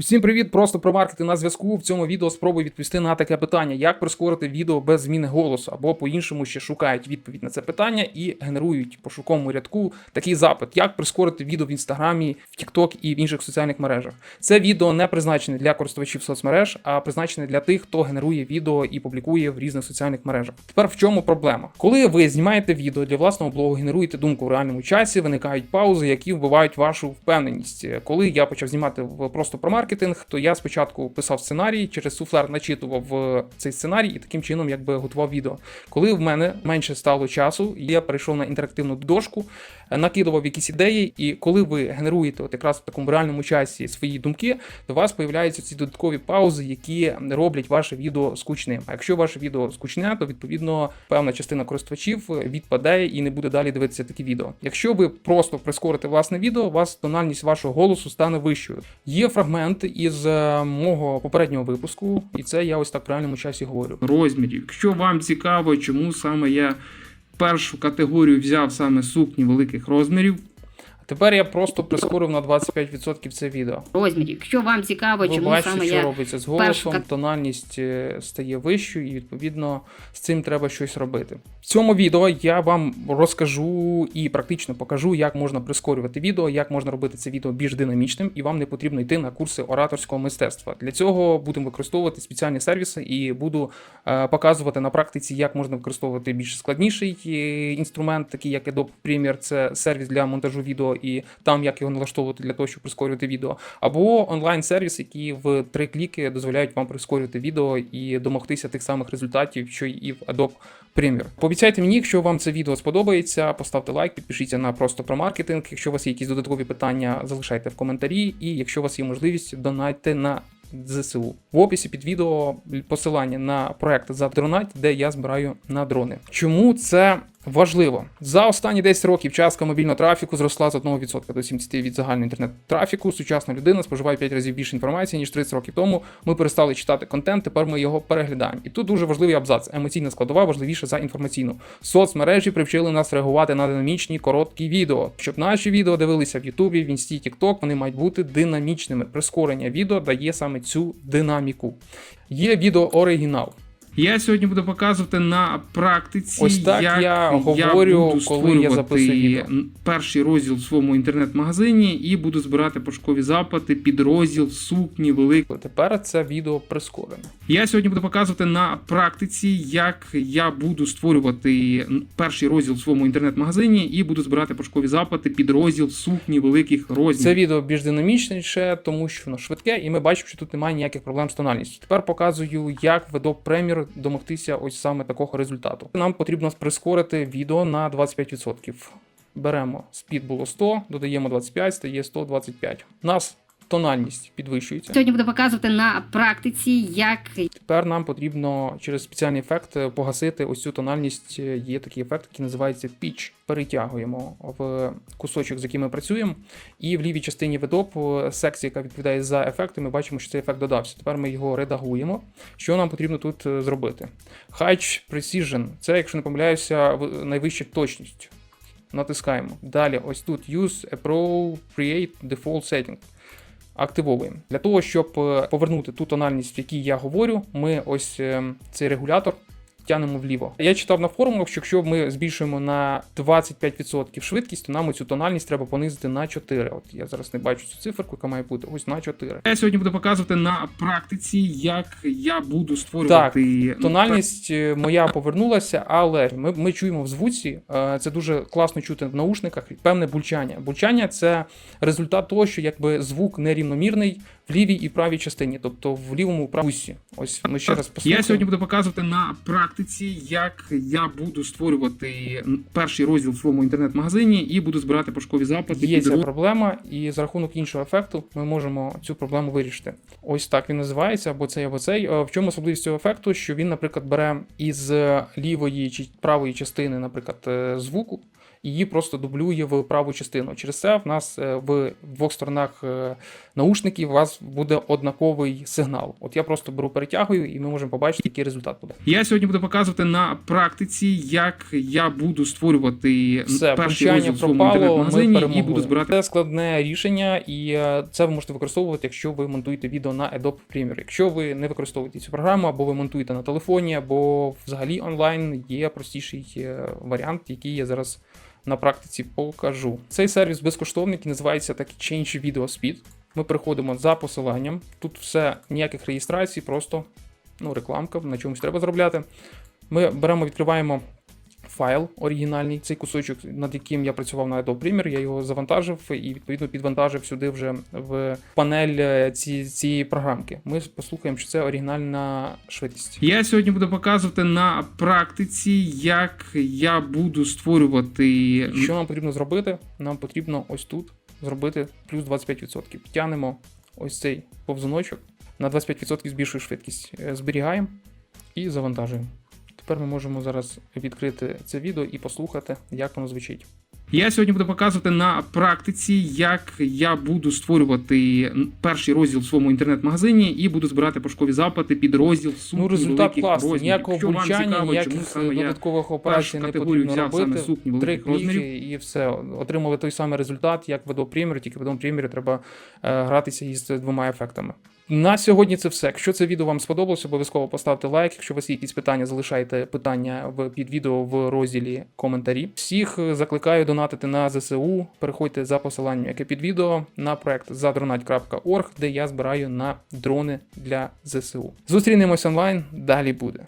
Усім привіт! Просто про маркетинг на зв'язку. В цьому відео спробую відповісти на таке питання: як прискорити відео без зміни голосу, або по-іншому ще шукають відповідь на це питання і генерують пошуковому рядку такий запит: як прискорити відео в інстаграмі, в TikTok і в інших соціальних мережах. Це відео не призначене для користувачів соцмереж, а призначене для тих, хто генерує відео і публікує в різних соціальних мережах. Тепер в чому проблема? Коли ви знімаєте відео для власного блогу, генеруєте думку в реальному часі, виникають паузи, які вбивають вашу впевненість. Коли я почав знімати в просто про маркетинг, то я спочатку писав сценарій, через суфлер начитував е, цей сценарій і таким чином якби готував відео. Коли в мене менше стало часу, я перейшов на інтерактивну дошку, е, накидував якісь ідеї, і коли ви генеруєте от якраз в такому реальному часі свої думки, у вас появляються ці додаткові паузи, які роблять ваше відео скучним. А якщо ваше відео скучне, то відповідно певна частина користувачів відпаде і не буде далі дивитися такі відео. Якщо ви просто прискорите власне відео, у вас тональність вашого голосу стане вищою. Є фрагмент із е, мого попереднього випуску, і це я ось так в правильному часі говорю. розмірів. Якщо вам цікаво, чому саме я першу категорію взяв саме сукні великих розмірів, Тепер я просто прискорив на 25% це відео. розмірів. Якщо вам цікаво, Ви чому бачите, саме що я робиться з голосом, кат- тональність е, стає вищою, і відповідно з цим треба щось робити. В цьому відео я вам розкажу і практично покажу, як можна прискорювати відео, як можна робити це відео більш динамічним, і вам не потрібно йти на курси ораторського мистецтва. Для цього будемо використовувати спеціальні сервіси і буду е, показувати на практиці, як можна використовувати більш складніший е, інструмент, такий як Adobe Premiere, це сервіс для монтажу відео, і там як його налаштовувати для того, щоб прискорювати відео, або онлайн-сервіс, які в три кліки дозволяють вам прискорювати відео і домогтися тих самих результатів, що і в Adobe Premiere. Пообіцяйте мені, якщо вам це відео сподобається, поставте лайк, підпишіться на просто про маркетинг. Якщо у вас є якісь додаткові питання, залишайте в коментарі. І якщо у вас є можливість, донайте на ЗСУ. В описі під відео посилання на проект за донать, де я збираю на дрони. Чому це важливо? За останні 10 років частка мобільного трафіку зросла з 1% до 70% від загального інтернет-трафіку. Сучасна людина споживає 5 разів більше інформації, ніж 30 років тому. Ми перестали читати контент, тепер ми його переглядаємо. І тут дуже важливий абзац. Емоційна складова важливіша за інформаційну. Соцмережі привчили нас реагувати на динамічні короткі відео. Щоб наші відео дивилися в Ютубі, в Інсті, Тікток, вони мають бути динамічними. Прискорення відео дає саме цю динаміку. Є відео оригінал. Я сьогодні буду показувати на практиці, Ось так як я говорю, буду коли я записую перший розділ в своєму інтернет-магазині і буду збирати пошукові запити під розділ сукні великих. Тепер це відео прискорене. Я сьогодні буду показувати на практиці, як я буду створювати перший розділ в своєму інтернет-магазині і буду збирати пошукові запити під розділ сукні великих розмірів. Це відео більш динамічніше, тому що воно швидке, і ми бачимо, що тут немає ніяких проблем з тональністю. Тепер показую, як в Adobe Premiere домогтися ось саме такого результату. Нам потрібно прискорити відео на 25%. Беремо спід було 100, додаємо 25, стає 125. У нас тональність підвищується. сьогодні буду показувати на практиці, як Тепер нам потрібно через спеціальний ефект погасити ось цю тональність. Є такий ефект, який називається pitch. Перетягуємо в кусочок, з яким ми працюємо. І в лівій частині видоп е, секція, яка відповідає за ефекти, ми бачимо, що цей ефект додався. Тепер ми його редагуємо. Що нам потрібно тут е, зробити? Height Precision це, якщо не помиляюся, найвища точність. Натискаємо. Далі, ось тут Use Appropriate Default Setting активовуємо. Для того, щоб е, повернути ту тональність, в якій я говорю, ми ось е, цей регулятор тянемо вліво. Я читав на форумах, що якщо ми збільшуємо на 25% швидкість, то нам цю тональність треба понизити на 4. От я зараз не бачу цю циферку, яка має бути ось на 4. Я сьогодні буду показувати на практиці, як я буду створювати Тональність е, моя повернулася, але ми, ми чуємо в звуці. е, Це дуже класно чути в наушниках. Певне бульчання. Бульчання це результат того, що якби звук нерівномірний лівій і правій частині, тобто в лівому правусі. Ось ми ще раз послухаємо. Я сьогодні буду показувати на практиці, як я буду створювати перший розділ в своєму інтернет-магазині і буду збирати пошукові запити. Є ця проблема, і за рахунок іншого ефекту ми можемо цю проблему вирішити. Ось так він називається, або цей, або цей. Е, В чому особливість цього ефекту? Що він, наприклад, бере із лівої чи правої частини, наприклад, е, звуку. Її просто дублює в праву частину. Через це в нас е, в двох сторонах е, наушників у вас буде однаковий сигнал. От я просто беру перетягую, і ми можемо побачити, який результат буде. Я сьогодні буду показувати на практиці, як я буду створювати Все, перший розділ в своєму пропало, інтернет-магазині і буду збирати Це складне рішення, і е, це ви можете використовувати, якщо ви монтуєте відео на Adobe Premiere. Якщо ви не використовуєте цю програму, або ви монтуєте на телефоні, або взагалі онлайн, є простіший варіант, який я зараз на практиці покажу. Цей сервіс безкоштовний, який називається так Change Video Speed. Ми приходимо за посиланням. Тут все ніяких реєстрацій, просто ну, рекламка, на чомусь треба заробляти. Ми беремо, відкриваємо файл оригінальний, цей кусочок, над яким я працював на Adobe Premiere, я його завантажив і відповідно підвантажив сюди вже в панель е, ці, цієї програмки. Ми послухаємо, що це оригінальна швидкість. Я сьогодні буду показувати на практиці, як я буду створювати Що нам потрібно зробити? Нам потрібно ось тут зробити плюс 25%. Тянемо ось цей повзуночок на 25% збільшує швидкість. Е, Зберігаємо і завантажуємо. Тепер ми можемо зараз відкрити це відео і послухати, як воно звучить. Я сьогодні буду показувати на практиці, як я буду створювати перший розділ в своєму інтернет-магазині і буду збирати пошукові запити під розділ сукні Ну, результат класний, ніякого Якщо бульчання, ніяких додаткових операцій не потрібно взяв робити. сукні Три кліки і все. Отримали той самий результат, як в Adobe Premiere, тільки в Adobe Premiere треба е, гратися із двома ефектами. На сьогодні це все. Якщо це відео вам сподобалось, обов'язково поставте лайк. Якщо у вас є якісь питання, залишайте питання під відео в розділі коментарі. Всіх е, закликаю донатити на ЗСУ. Переходьте за посиланням, яке під відео на проект задронать.org, де я збираю на дрони для ЗСУ. Зустрінемось онлайн. Далі буде.